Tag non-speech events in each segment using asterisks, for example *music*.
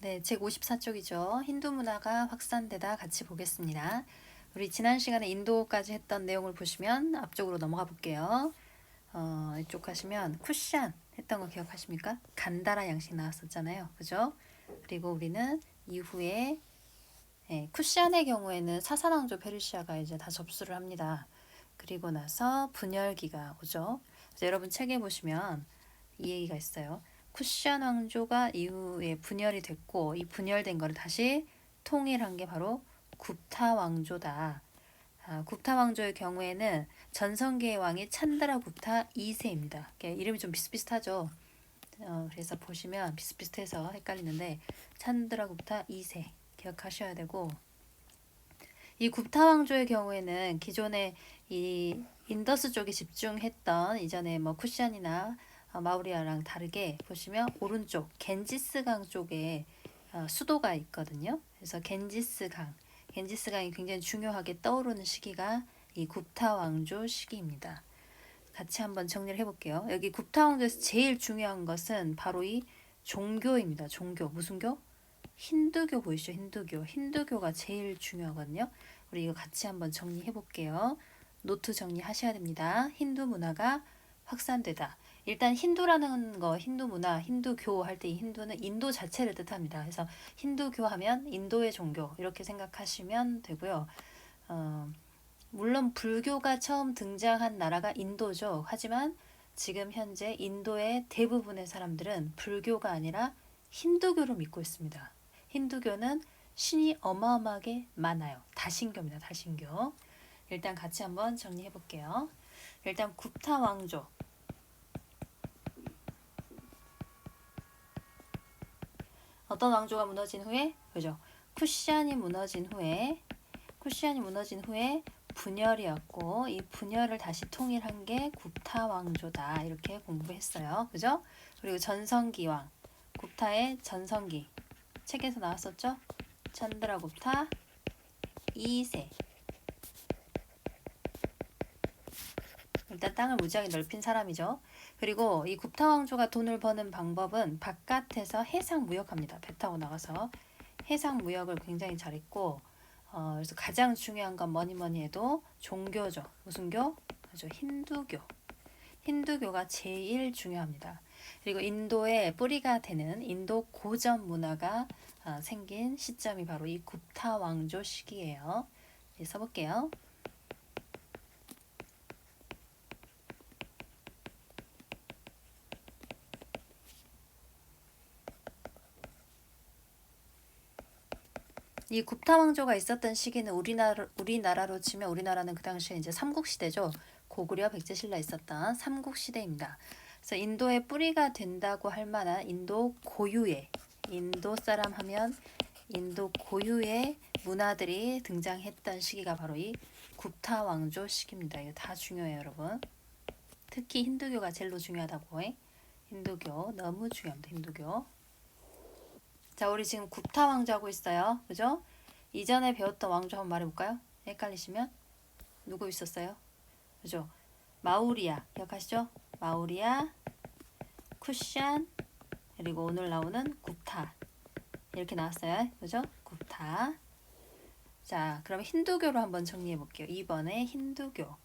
네, 책 54쪽이죠. 힌두 문화가 확산되다 같이 보겠습니다. 우리 지난 시간에 인도까지 했던 내용을 보시면 앞쪽으로 넘어가 볼게요. 어, 이쪽 하시면 쿠션 했던 거 기억하십니까? 간다라 양식 나왔었잖아요. 그죠? 그리고 우리는 이후에 예, 쿠션의 경우에는 사사왕조 페르시아가 이제 다 접수를 합니다. 그리고 나서 분열기가 오죠. 여러분 책에 보시면 이 얘기가 있어요. 쿠션 왕조가 이후에 분열이 됐고 이 분열된 거를 다시 통일한 게 바로 굽타 왕조다. 아, 굽타 왕조의 경우에는 전성기의 왕이 찬드라 굽타 2세입니다. 이름이 좀 비슷비슷하죠. 어, 그래서 보시면 비슷비슷해서 헷갈리는데 찬드라 굽타 2세 기억하셔야 되고 이 굽타 왕조의 경우에는 기존에 이 인더스 쪽에 집중했던 이전에 뭐 쿠시안이나 어, 마우리아랑 다르게 보시면 오른쪽 겐지스강 쪽에 어, 수도가 있거든요. 그래서 겐지스강, 겐지스강이 굉장히 중요하게 떠오르는 시기가 이 굽타 왕조 시기입니다. 같이 한번 정리를 해볼게요. 여기 굽타 왕조에서 제일 중요한 것은 바로 이 종교입니다. 종교 무슨 교? 힌두교 보이시죠? 힌두교. 힌두교가 제일 중요하거든요. 우리 이거 같이 한번 정리해 볼게요. 노트 정리하셔야 됩니다. 힌두 문화가 확산되다. 일단 힌두라는 거, 힌두 문화, 힌두교 할 때 이 힌두는 인도 자체를 뜻합니다. 그래서 힌두교 하면 인도의 종교 이렇게 생각하시면 되고요. 어, 물론 불교가 처음 등장한 나라가 인도죠. 하지만 지금 현재 인도의 대부분의 사람들은 불교가 아니라 힌두교를 믿고 있습니다. 힌두교는 신이 어마어마하게 많아요. 다신교입니다. 다신교. 일단 같이 한번 정리해 볼게요. 일단 굽타 왕조. 어떤 왕조가 무너진 후에 그죠? 쿠시안이 무너진 후에 쿠시안이 무너진 후에 분열이었고 이 분열을 다시 통일한 게 굽타 왕조다 이렇게 공부했어요. 그죠? 그리고 전성기 왕 굽타의 전성기 책에서 나왔었죠? 찬드라 굽타 2세 일단 땅을 무지하게 넓힌 사람이죠. 그리고 이 굽타 왕조가 돈을 버는 방법은 바깥에서 해상 무역합니다. 배 타고 나가서 해상 무역을 굉장히 잘했고 어, 그래서 가장 중요한 건 뭐니 뭐니 해도 종교죠. 무슨 교? 그죠. 힌두교. 힌두교가 제일 중요합니다. 그리고 인도의 뿌리가 되는 인도 고전 문화가 어, 생긴 시점이 바로 이 굽타 왕조 시기예요. 네, 써볼게요. 이 굽타 왕조가 있었던 시기는 우리나라 우리나라로 치면 우리나라는 그 당시에 이제 삼국 시대죠. 고구려 백제신라 있었던 삼국 시대입니다. 그래서 인도의 뿌리가 된다고 할 만한 인도 고유의 인도 사람 하면 인도 고유의 문화들이 등장했던 시기가 바로 이 굽타 왕조 시기입니다. 이거 다 중요해요, 여러분. 특히 힌두교가 제일로 중요하다고 해. 힌두교 너무 중요합니다. 힌두교. 자, 우리 지금 굽타 왕조 하고 있어요. 그죠? 이전에 배웠던 왕조 한번 말해볼까요? 헷갈리시면 누구 있었어요? 그죠? 마우리아 기억하시죠? 마우리아, 쿠샨, 그리고 오늘 나오는 굽타 이렇게 나왔어요. 그죠? 굽타. 자, 그럼 힌두교로 한번 정리해 볼게요. 2번에 힌두교.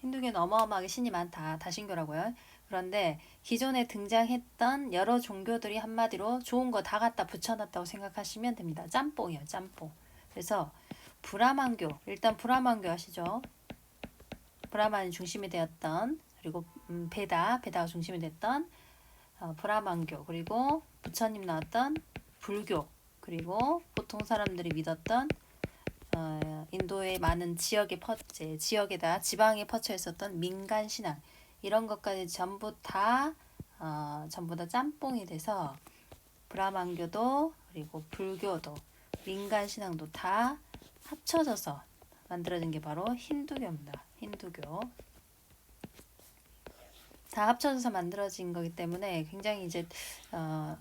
힌두교는 어마어마하게 신이 많다. 다신교라고요. 그런데 기존에 등장했던 여러 종교들이 한마디로 좋은 거 다 갖다 붙여놨다고 생각하시면 됩니다. 짬뽕이요, 짬뽕. 그래서 브라만교, 일단 브라만교 아시죠? 브라만이 중심이 되었던 그리고 음, 베다, 베다가 중심이 됐던 어, 브라만교 그리고 부처님 나왔던 불교 그리고 보통 사람들이 믿었던 어, 인도의 많은 지역에 퍼 지역에다 지방에 퍼쳐 있었던 민간 신앙 이런 것까지 전부 다 어, 전부 다 짬뽕이 돼서 브라만교도 그리고 불교도 민간 신앙도 다 합쳐져서 만들어진 게 바로 힌두교입니다. 힌두교. 다 합쳐져서 만들어진 거기 때문에 굉장히 이제 어,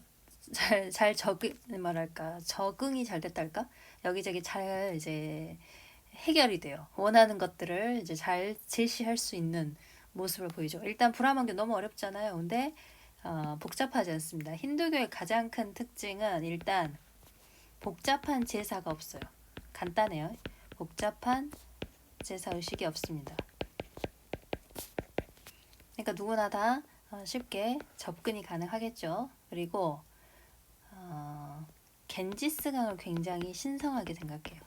잘, 잘 적응, 뭐랄까, 적응이 잘 됐달까? 여기저기 잘 이제 해결이 돼요. 원하는 것들을 이제 잘 제시할 수 있는 모습을 보이죠. 일단 브라만교 너무 어렵잖아요. 근데 어, 복잡하지 않습니다. 힌두교의 가장 큰 특징은 일단 복잡한 제사가 없어요. 간단해요. 복잡한 제사 의식이 없습니다. 그러니까 누구나 다 어, 쉽게 접근이 가능하겠죠. 그리고 어, 겐지스강을 굉장히 신성하게 생각해요.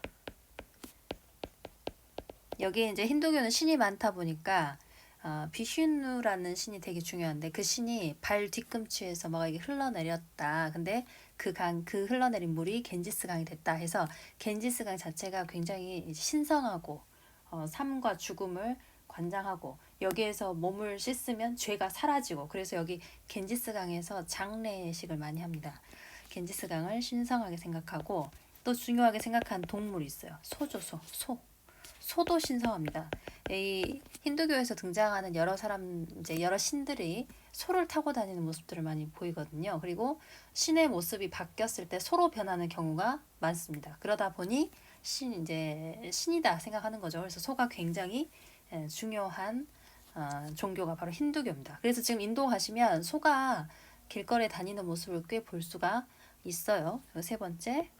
여기 이제 힌두교는 신이 많다 보니까 어, 비슈누라는 신이 되게 중요한데 그 신이 발 뒤꿈치에서 막 이게 흘러내렸다. 근데 그 강, 그 흘러내린 물이 겐지스 강이 됐다 해서 겐지스 강 자체가 굉장히 신성하고 어, 삶과 죽음을 관장하고 여기에서 몸을 씻으면 죄가 사라지고 그래서 여기 겐지스 강에서 장례식을 많이 합니다. 겐지스 강을 신성하게 생각하고 또 중요하게 생각한 동물이 있어요. 소죠, 소. 소. 소도 신성합니다. 이 힌두교에서 등장하는 여러 사람 이제 여러 신들이 소를 타고 다니는 모습들을 많이 보이거든요. 그리고 신의 모습이 바뀌었을 때 소로 변하는 경우가 많습니다. 그러다 보니 신 이제 신이다 생각하는 거죠. 그래서 소가 굉장히 예, 중요한 어, 종교가 바로 힌두교입니다. 그래서 지금 인도 가시면 소가 길거리에 다니는 모습을 꽤 볼 수가 있어요. 세 번째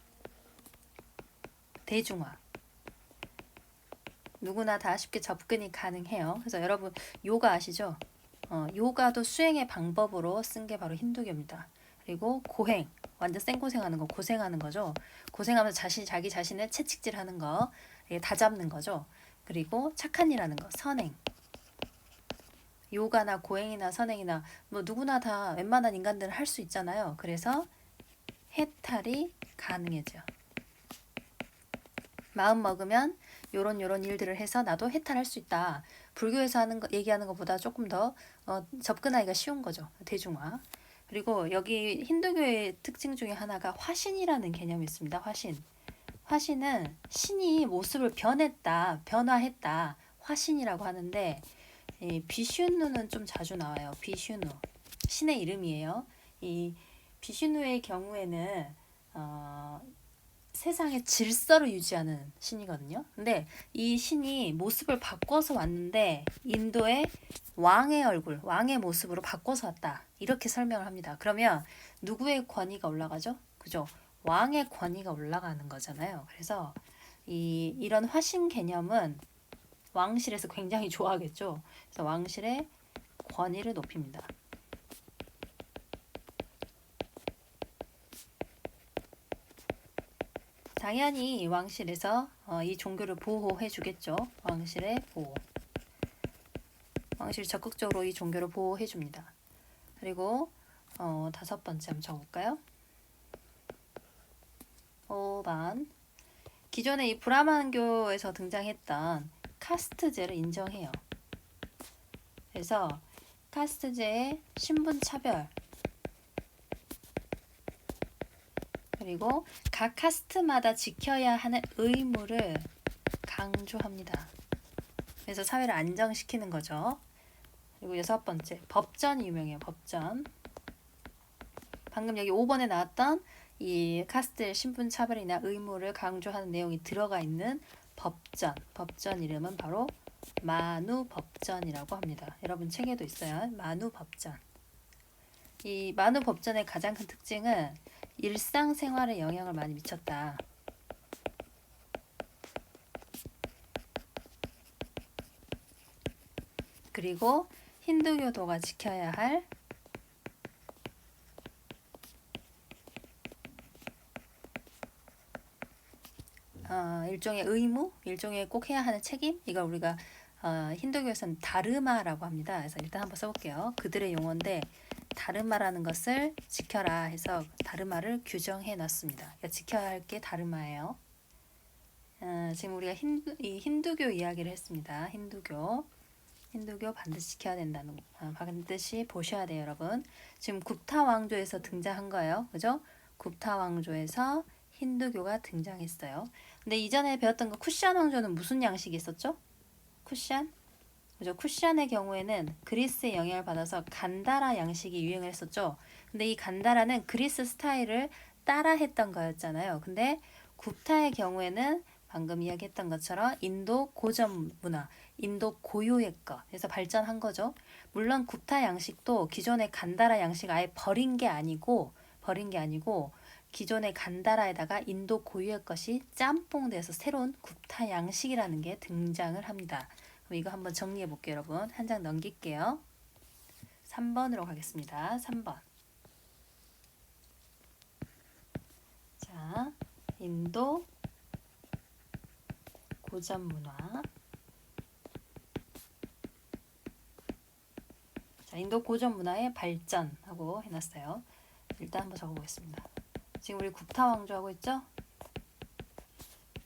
대중화. 누구나 다 쉽게 접근이 가능해요. 그래서 여러분 요가 아시죠? 어, 요가도 수행의 방법으로 쓴 게 바로 힌두교입니다. 그리고 고행, 완전 생고생하는 거, 고생하는 거죠. 고생하면서 자신 자기 자신을 채찍질하는 거, 이게 다 잡는 거죠. 그리고 착한 일하는 거, 선행. 요가나 고행이나 선행이나 뭐 누구나 다 웬만한 인간들은 할 수 있잖아요. 그래서 해탈이 가능해져. 마음 먹으면 요런 요런 일들을 해서 나도 해탈할 수 있다. 불교에서 하는 거 얘기하는 것보다 조금 더 어, 접근하기가 쉬운 거죠. 대중화. 그리고 여기 힌두교의 특징 중에 하나가 화신이라는 개념이 있습니다. 화신. 화신은 신이 모습을 변했다, 변화했다. 화신이라고 하는데 이 비슈누는 좀 자주 나와요. 비슈누. 신의 이름이에요. 이 비슈누의 경우에는 어, 세상의 질서를 유지하는 신이거든요. 근데 이 신이 모습을 바꿔서 왔는데 인도의 왕의 얼굴, 왕의 모습으로 바꿔서 왔다. 이렇게 설명을 합니다. 그러면 누구의 권위가 올라가죠? 그죠? 왕의 권위가 올라가는 거잖아요. 그래서 이 이런 화신 개념은 왕실에서 굉장히 좋아하겠죠. 그래서 왕실의 권위를 높입니다. 당연히 왕실에서 어, 이 종교를 보호해 주겠죠. 왕실의 보호. 왕실이 적극적으로 이 종교를 보호해 줍니다. 그리고 어, 다섯 번째 한번 적어볼까요? 5번 기존에 이 브라만교에서 등장했던 카스트제를 인정해요. 그래서 카스트제의 신분 차별 그리고 각 카스트마다 지켜야 하는 의무를 강조합니다. 그래서 사회를 안정시키는 거죠. 그리고 여섯 번째 법전이 유명해요. 법전. 방금 여기 5번에 나왔던 이 카스트의 신분 차별이나 의무를 강조하는 내용이 들어가 있는 법전. 법전 이름은 바로 마누 법전이라고 합니다. 여러분 책에도 있어요. 마누 법전. 이 마누 법전의 가장 큰 특징은 일상생활에 영향을 많이 미쳤다. 그리고 힌두교도가 지켜야 할 어, 일종의 의무, 일종의 꼭 해야 하는 책임, 이걸 우리가 어, 힌두교에서는 다르마라고 합니다. 그래서 일단 한번 써볼게요. 그들의 용어인데 다르마라는 것을 지켜라 해서 다르마를 규정해 놨습니다. 그러니까 지켜야 할 게 다르마예요. 어, 지금 우리가 힌두, 이 힌두교 이야기를 했습니다. 힌두교. 힌두교 반드시 지켜야 된다는 어, 반드시 보셔야 돼요, 여러분. 지금 굽타 왕조에서 등장한 거예요. 그죠? 굽타 왕조에서 힌두교가 등장했어요. 근데 이전에 배웠던 거 쿠시안 왕조는 무슨 양식이 있었죠? 쿠시안? 그죠? 쿠시안의 경우에는 그리스의 영향을 받아서 간다라 양식이 유행을 했었죠. 근데 이 간다라는 그리스 스타일을 따라했던 거였잖아요. 근데 굽타의 경우에는 방금 이야기했던 것처럼 인도 고전 문화, 인도 고유의 것. 그래서 발전한 거죠. 물론 굽타 양식도 기존의 간다라 양식 아예 버린 게 아니고 버린 게 아니고 기존의 간다라에다가 인도 고유의 것이 짬뽕돼서 새로운 굽타 양식이라는 게 등장을 합니다. 그럼 이거 한번 정리해 볼게요, 여러분. 한 장 넘길게요. 3번으로 가겠습니다. 3번. 자, 인도 고전 문화. 자, 인도 고전 문화의 발전하고 해놨어요. 일단 한번 적어보겠습니다. 지금 우리 굽타 왕조 하고 있죠?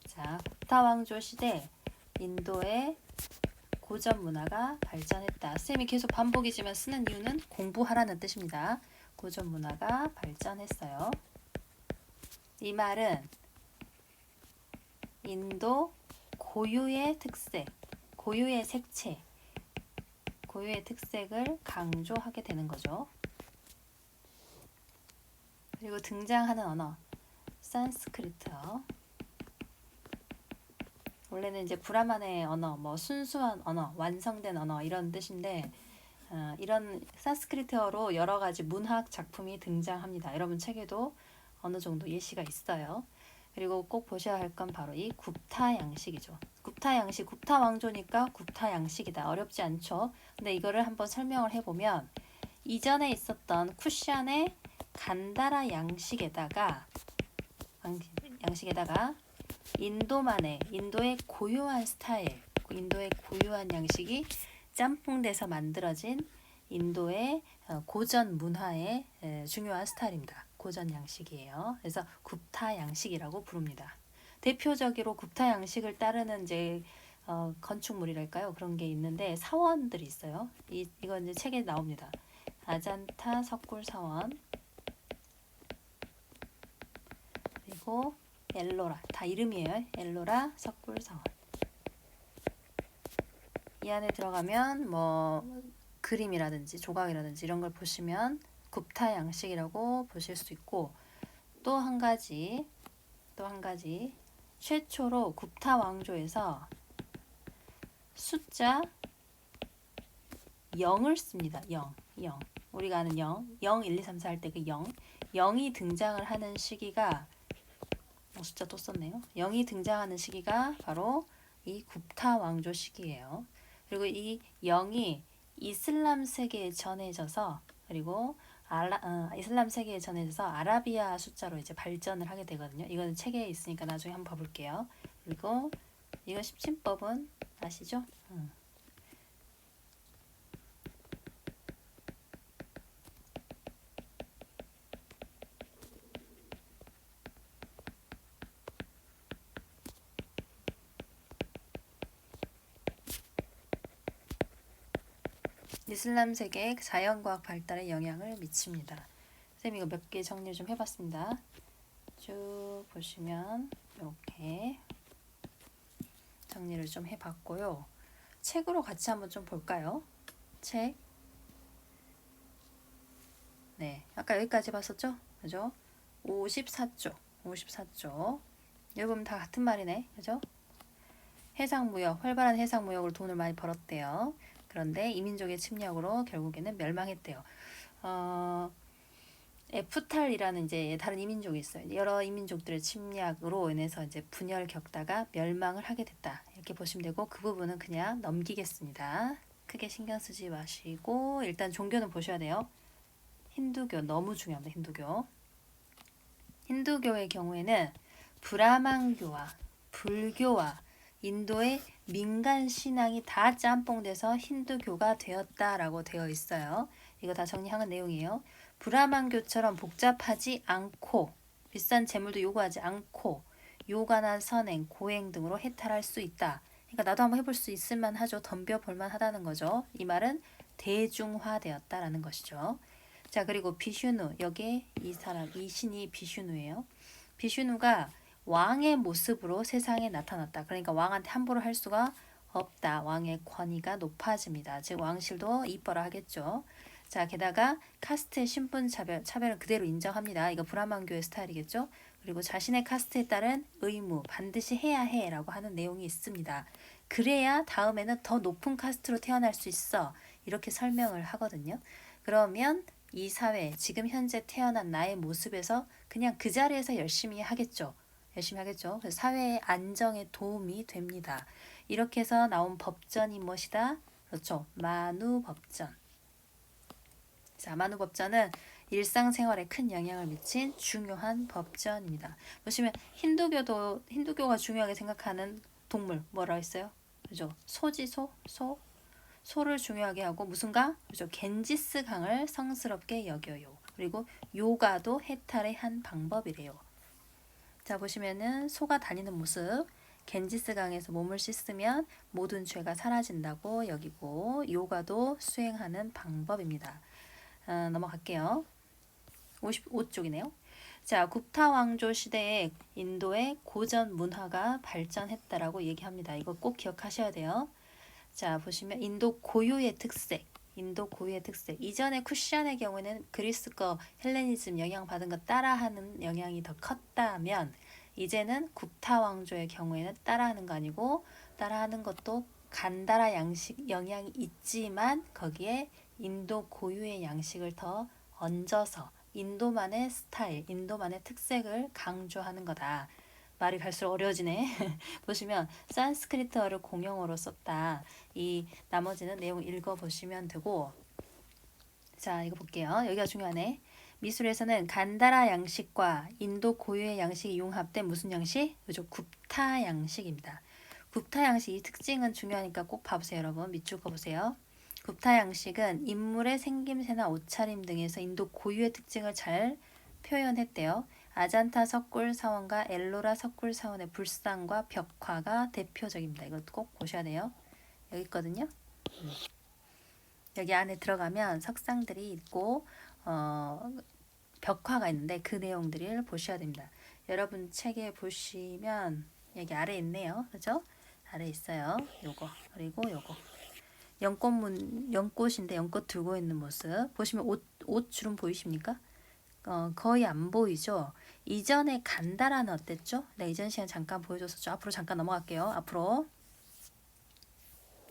자, 굽타 왕조 시대 인도의 고전 문화가 발전했다. 쌤이 계속 반복이지만 쓰는 이유는 공부하라는 뜻입니다. 고전 문화가 발전했어요. 이 말은 인도 고유의 특색, 고유의 색채, 고유의 특색을 강조하게 되는 거죠. 그리고 등장하는 언어, 산스크리트어. 원래는 이제 브라만의 언어, 뭐 순수한 언어, 완성된 언어 이런 뜻인데 어, 이런 산스크리트어로 여러 가지 문학 작품이 등장합니다. 여러분 책에도 어느 정도 예시가 있어요. 그리고 꼭 보셔야 할 건 바로 이 굽타 양식이죠. 굽타 양식, 굽타 왕조니까 굽타 양식이다. 어렵지 않죠? 근데 이거를 한번 설명을 해보면 이전에 있었던 쿠션의 간다라 양식에다가 양식에다가 인도만의 인도의 고유한 스타일, 인도의 고유한 양식이 짬뽕돼서 만들어진 인도의 어, 고전 문화의 중요한 스타일입니다. 고전 양식이에요. 그래서 굽타 양식이라고 부릅니다. 대표적으로 굽타 양식을 따르는 이제 어, 건축물이랄까요? 그런 게 있는데 사원들이 있어요. 이 이건 이제 책에 나옵니다. 아잔타 석굴 사원 그리고 엘로라 다 이름이에요. 엘로라 석굴 사원. 이 안에 들어가면 뭐 그림이라든지 조각이라든지 이런 걸 보시면 굽타 양식이라고 보실 수 있고 또 한 가지 또 한 가지 최초로 굽타 왕조에서 숫자 0을 씁니다. 0, 0. 우리가 아는 0, 0, 1, 2, 3, 4 할 때 그 0, 0이 등장을 하는 시기가 어, 숫자 또 썼네요. 0이 등장하는 시기가 바로 이 굽타 왕조 시기예요. 그리고 이 0이 이슬람 세계에 전해져서 그리고 알라, 어, 이슬람 세계에 전해져서 아라비아 숫자로 이제 발전을 하게 되거든요. 이거는 책에 있으니까 나중에 한번 봐볼게요. 그리고 이거 십진법은 아시죠? 음. 이슬람 세계의 자연과학 발달에 영향을 미칩니다. 쌤 이거 몇 개 정리 좀 해봤습니다. 쭉 보시면 이렇게 정리를 좀 해봤고요. 책으로 같이 한번 좀 볼까요? 책. 네, 아까 여기까지 봤었죠? 그죠? 54쪽, 54쪽. 여러분 다 같은 말이네, 그죠? 해상무역, 활발한 해상무역으로 돈을 많이 벌었대요. 그런데 이민족의 침략으로 결국에는 멸망했대요. 어, 에프탈이라는 이제 다른 이민족이 있어요. 여러 이민족들의 침략으로 인해서 이제 분열 겪다가 멸망을 하게 됐다. 이렇게 보시면 되고 그 부분은 그냥 넘기겠습니다. 크게 신경 쓰지 마시고 일단 종교는 보셔야 돼요. 힌두교 너무 중요합니다. 힌두교. 힌두교의 경우에는 브라만교와 불교와 인도의 민간 신앙이 다 짬뽕돼서 힌두교가 되었다라고 되어 있어요. 이거 다 정리한 내용이에요. 브라만교처럼 복잡하지 않고 비싼 재물도 요구하지 않고 요가나 선행, 고행 등으로 해탈할 수 있다. 그러니까 나도 한번 해볼 수 있을 만하죠. 덤벼 볼 만하다는 거죠. 이 말은 대중화되었다라는 것이죠. 자 그리고 비슈누 여기에 이 사람 이 신이 비슈누예요. 비슈누가 왕의 모습으로 세상에 나타났다. 그러니까 왕한테 함부로 할 수가 없다. 왕의 권위가 높아집니다. 즉 왕실도 이뻐라 하겠죠. 자, 게다가 카스트의 신분 차별, 차별은 그대로 인정합니다. 이거 브라만교의 스타일이겠죠. 그리고 자신의 카스트에 따른 의무, 반드시 해야 해라고 하는 내용이 있습니다. 그래야 다음에는 더 높은 카스트로 태어날 수 있어. 이렇게 설명을 하거든요. 그러면 이 사회, 지금 현재 태어난 나의 모습에서 그냥 그 자리에서 열심히 하겠죠. 열심히 하겠죠. 사회의 안정에 도움이 됩니다. 이렇게 해서 나온 법전이 무엇이다? 그렇죠. 만우법전. 자, 만우법전은 일상생활에 큰 영향을 미친 중요한 법전입니다. 보시면 힌두교도 힌두교가 중요하게 생각하는 동물 뭐라 했어요? 그죠? 소지소, 소, 소를 중요하게 하고 무슨가? 그죠? 겐지스 강을 성스럽게 여겨요. 그리고 요가도 해탈의 한 방법이래요. 자 보시면은 소가 다니는 모습. 겐지스 강에서 몸을 씻으면 모든 죄가 사라진다고 여기고 요가도 수행하는 방법입니다. 어, 넘어갈게요. 55쪽이네요. 자, 굽타 왕조 시대에 인도의 고전 문화가 발전했다라고 얘기합니다. 이거 꼭 기억하셔야 돼요. 자, 보시면 인도 고유의 특색. 인도 고유의 특색. 이전에 쿠시안의 경우에는 그리스 거 헬레니즘 영향 받은 거 따라하는 영향이 더 컸다면 이제는 굽타 왕조의 경우에는 따라하는 거 아니고 따라하는 것도 간다라 양식 영향이 있지만 거기에 인도 고유의 양식을 더 얹어서 인도만의 스타일, 인도만의 특색을 강조하는 거다. 말이 갈수록 어려워지네. *laughs* 보시면 산스크리트어를 공용어로 썼다. 이 나머지는 내용 읽어 보시면 되고 자, 이거 볼게요. 여기가 중요하네. 미술에서는 간다라 양식과 인도 고유의 양식이 융합된 무슨 양식? 그죠? 굽타 양식입니다. 굽타 양식 이 특징은 중요하니까 꼭 봐보세요, 여러분. 밑줄 그어보세요. 굽타 양식은 인물의 생김새나 옷차림 등에서 인도 고유의 특징을 잘 표현했대요. 아잔타 석굴 사원과 엘로라 석굴 사원의 불상과 벽화가 대표적입니다. 이것도 꼭 보셔야 돼요. 여기 있거든요. 음. 여기 안에 들어가면 석상들이 있고 어, 벽화가 있는데 그 내용들을 보셔야 됩니다. 여러분 책에 보시면 여기 아래 있네요. 그죠? 아래 있어요. 요거 그리고 요거 연꽃문 연꽃인데 연꽃 들고 있는 모습 보시면 옷, 옷 주름 보이십니까? 어, 거의 안 보이죠. 이전에 간다라는 어땠죠? 네, 이전 시간 잠깐 보여줬었죠. 앞으로 잠깐 넘어갈게요. 앞으로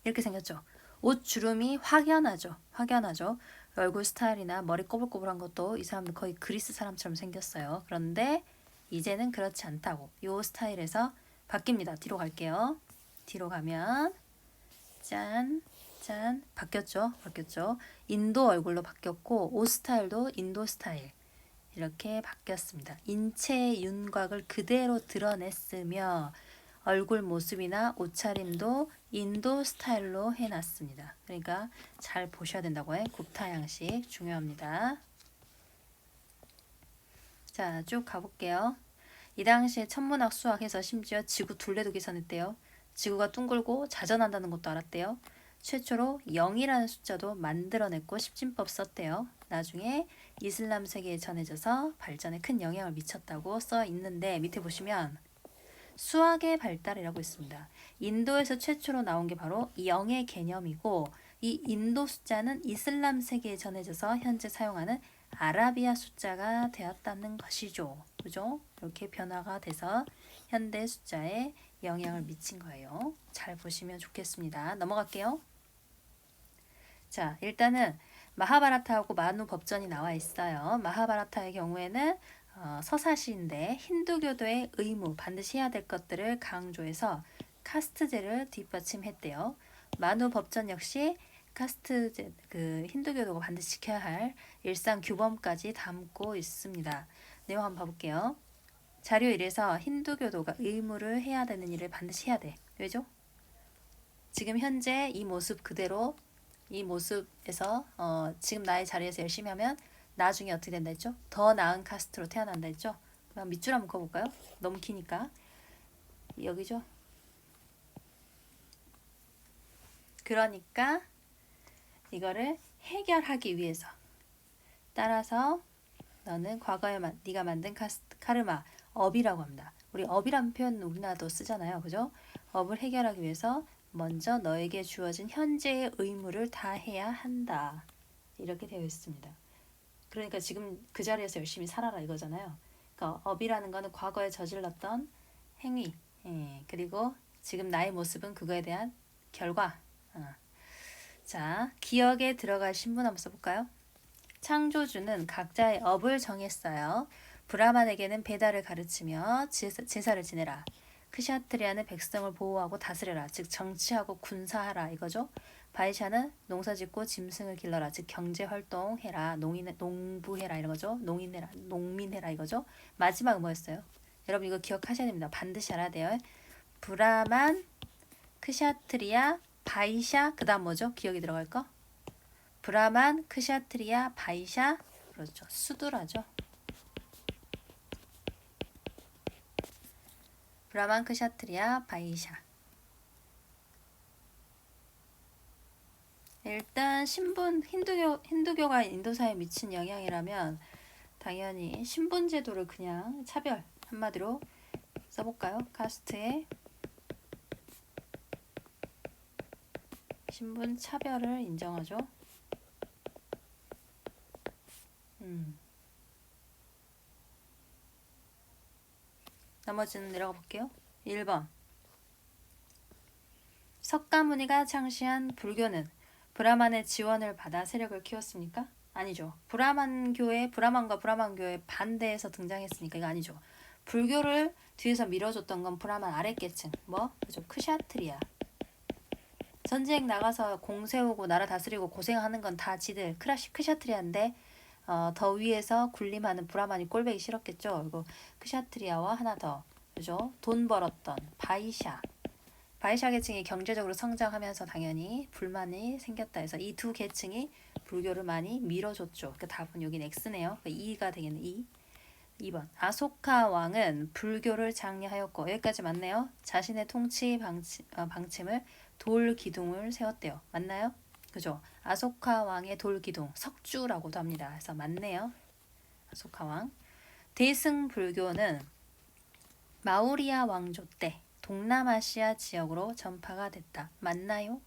이렇게 생겼죠. 옷 주름이 확연하죠. 확연하죠. 얼굴 스타일이나 머리 꼬불꼬불한 것도 이 사람들 거의 그리스 사람처럼 생겼어요. 그런데 이제는 그렇지 않다고. 요 스타일에서 바뀝니다. 뒤로 갈게요. 뒤로 가면 짠, 짠 바뀌었죠. 바뀌었죠. 인도 얼굴로 바뀌었고 옷 스타일도 인도 스타일. 이렇게 바뀌었습니다. 인체의 윤곽을 그대로 드러냈으며 얼굴 모습이나 옷차림도 인도 스타일로 해놨습니다. 그러니까 잘 보셔야 된다고 해. 굽타 양식 중요합니다. 자, 쭉 가볼게요. 이 당시에 천문학 수학에서 심지어 지구 둘레도 계산했대요. 지구가 둥글고 자전한다는 것도 알았대요. 최초로 0이라는 숫자도 만들어냈고 십진법 썼대요. 나중에 이슬람 세계에 전해져서 발전에 큰 영향을 미쳤다고 써 있는데 밑에 보시면 수학의 발달이라고 있습니다. 인도에서 최초로 나온 게 바로 0의 개념이고 이 인도 숫자는 이슬람 세계에 전해져서 현재 사용하는 아라비아 숫자가 되었다는 것이죠. 그죠? 이렇게 변화가 돼서 현대 숫자에 영향을 미친 거예요. 잘 보시면 좋겠습니다. 넘어갈게요. 자, 일단은 마하바라타하고 마누 법전이 나와 있어요. 마하바라타의 경우에는 어, 서사시인데 힌두교도의 의무 반드시 해야 될 것들을 강조해서 카스트제를 뒷받침했대요. 마누 법전 역시 카스트제 그 힌두교도가 반드시 지켜야 할 일상 규범까지 담고 있습니다. 내용 한번 봐볼게요. 자료 1에서 힌두교도가 의무를 해야 되는 일을 반드시 해야 돼. 왜죠? 지금 현재 이 모습 그대로 이 모습에서 어, 지금 나의 자리에서 열심히 하면 나중에 어떻게 된다 했죠? 더 나은 카스트로 태어난다 했죠? 그럼 밑줄 한번 그어볼까요? 너무 기니까 여기죠? 그러니까 이거를 해결하기 위해서 따라서 너는 과거에 마, 네가 만든 카스, 카르마 업이라고 합니다. 우리 업이란 표현 우리나라도 쓰잖아요. 그죠? 업을 해결하기 위해서 먼저 너에게 주어진 현재의 의무를 다해야 한다. 이렇게 되어 있습니다. 그러니까 지금 그 자리에서 열심히 살아라 이거잖아요. 그러니까 업이라는 거는 과거에 저질렀던 행위, 예, 그리고 지금 나의 모습은 그거에 대한 결과. 어. 자, 기억에 들어갈 신분 한번 써볼까요? 창조주는 각자의 업을 정했어요. 브라만에게는 배달을 가르치며 제사, 제사를 지내라. 크샤트리아는 백성을 보호하고 다스려라. 즉 정치하고 군사하라 이거죠. 바이샤는 농사짓고 짐승을 길러라. 즉 경제 활동해라. 농인 농부해라 이런 거죠. 농인해라. 농민해라 이거죠. 마지막 뭐였어요? 여러분 이거 기억하셔야 됩니다. 반드시 알아야 돼요. 브라만, 크샤트리아, 바이샤 그 다음 뭐죠? 기억이 들어갈 거? 브라만, 크샤트리아, 바이샤 그렇죠. 수두라죠. 브라만, 크샤트리아, 바이샤 일단 신분 힌두교 힌두교가 인도사에 미친 영향이라면 당연히 신분 제도를 그냥 차별 한마디로 써볼까요? 카스트의 신분 차별을 인정하죠. 음. 나머지는 내려가 볼게요. 1번. 석가모니가 창시한 불교는 브라만의 지원을 받아 세력을 키웠습니까? 아니죠. 브라만교의 브라만과 브라만교의 반대에서 등장했으니까 이거 아니죠. 불교를 뒤에서 밀어줬던 건 브라만 아랫계층. 뭐? 그죠. 크샤트리아. 전쟁 나가서 공 세우고 나라 다스리고 고생하는 건 다 지들 크라시 크샤트리아인데 어, 더 위에서 군림하는 브라만이 꼴배기 싫었겠죠. 그리고 크샤트리아와 하나 더 그죠? 돈 벌었던 바이샤 바이샤 계층이 경제적으로 성장하면서 당연히 불만이 생겼다 해서 이 두 계층이 불교를 많이 밀어줬죠. 그 답은 여긴 X네요. 그 2가 되겠네. 2. 2번 아소카 왕은 불교를 장려하였고 여기까지 맞네요. 자신의 통치 방치, 어, 방침을 돌 기둥을 세웠대요. 맞나요? 그죠? 아소카 왕의 돌 기둥 석주라고도 합니다. 그래서 맞네요. 아소카 왕. 대승 불교는 마우리아 왕조 때 동남아시아 지역으로 전파가 됐다. 맞나요?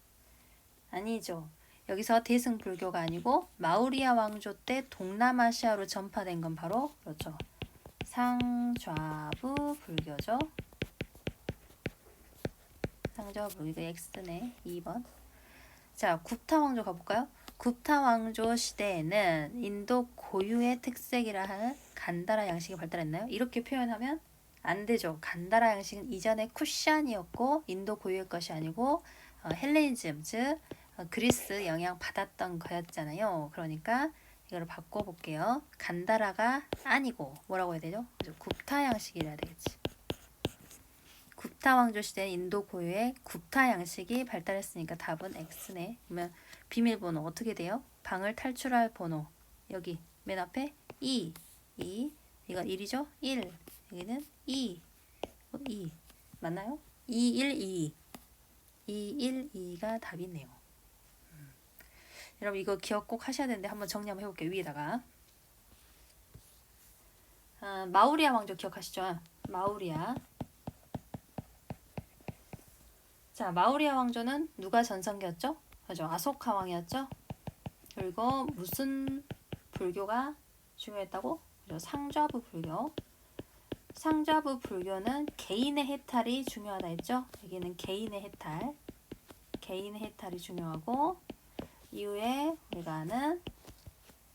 아니죠. 여기서 대승 불교가 아니고 마우리아 왕조 때 동남아시아로 전파된 건 바로 그렇죠. 상좌부 불교죠. 상좌부 이거 X네. 2번. 자, 굽타 왕조 가 볼까요? 굽타 왕조 시대에는 인도 고유의 특색이라 하는 간다라 양식이 발달했나요? 이렇게 표현하면 안 되죠. 간다라 양식은 이전에 쿠샨이었고 인도 고유의 것이 아니고 어, 헬레니즘 즉 어, 그리스 영향 받았던 거였잖아요. 그러니까 이거를 바꿔볼게요. 간다라가 아니고 뭐라고 해야 되죠? 굽타 양식이라 되겠지. 굽타 왕조 시대 인도 고유의 굽타 양식이 발달했으니까 답은 X네. 그러면 비밀번호 어떻게 돼요? 방을 탈출할 번호 여기 맨 앞에 2, 2 이거 1이죠? 1 여기는 2, 2 맞나요? 2, 1, 2 2, 1, 2가 답이네요. 음. 여러분 이거 기억 꼭 하셔야 되는데 한번 정리 한번 해볼게요. 위에다가 아, 마우리아 왕조 기억하시죠? 마우리아 자, 마우리아 왕조는 누가 전성기였죠? 그죠? 아소카 왕이었죠? 그리고 무슨 불교가 중요했다고? 그죠? 상좌부 불교. 상좌부 불교는 개인의 해탈이 중요하다 했죠? 여기는 개인의 해탈. 개인의 해탈이 중요하고 이후에 우리가 아는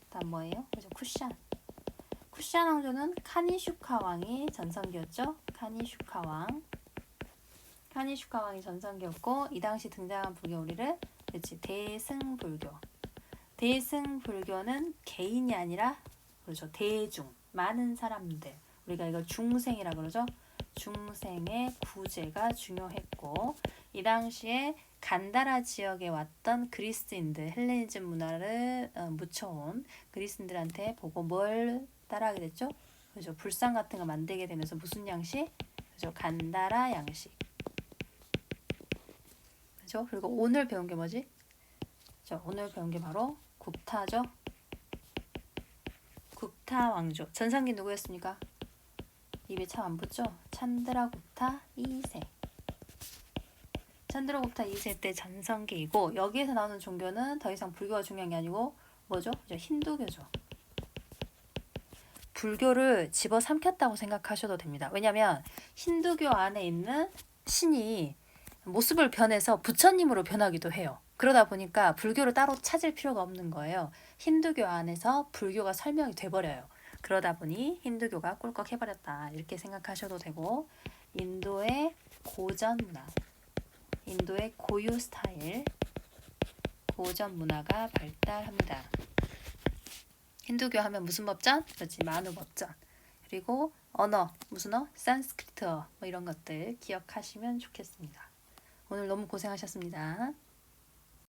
다음 뭐예요? 그죠? 쿠샨. 쿠샨 왕조는 카니슈카 왕이 전성기였죠? 카니슈카 왕. 카니슈카 왕이 전성기였고 이 당시 등장한 불교 우리를 그렇지 대승불교. 대승불교는 개인이 아니라 그렇죠 대중 많은 사람들 우리가 이걸 중생이라 그러죠. 중생의 구제가 중요했고 이 당시에 간다라 지역에 왔던 그리스인들 헬레니즘 문화를 어, 묻혀온 그리스인들한테 보고 뭘 따라하게 됐죠? 그죠 불상 같은 거 만들게 되면서 무슨 양식? 그죠 간다라 양식. 그죠? 그리고 오늘 배운 게 뭐지? 저 오늘 배운 게 바로 굽타죠. 굽타 왕조. 전상기 누구였습니까? 입에 참 안 붙죠? 찬드라 굽타 2세. 찬드라 굽타 2세 때 전성기이고 여기에서 나오는 종교는 더 이상 불교가 중요한 게 아니고 뭐죠? 그죠? 힌두교죠. 불교를 집어삼켰다고 생각하셔도 됩니다. 왜냐하면 힌두교 안에 있는 신이 모습을 변해서 부처님으로 변하기도 해요. 그러다 보니까 불교를 따로 찾을 필요가 없는 거예요. 힌두교 안에서 불교가 설명이 돼버려요. 그러다 보니 힌두교가 꿀꺽 해버렸다. 이렇게 생각하셔도 되고, 인도의 고전 문화, 인도의 고유 스타일, 고전 문화가 발달합니다. 힌두교 하면 무슨 법전? 그렇지, 만우 법전. 그리고 언어, 무슨 어? 산스크리트어, 뭐 이런 것들 기억하시면 좋겠습니다. 오늘 너무 고생하셨습니다.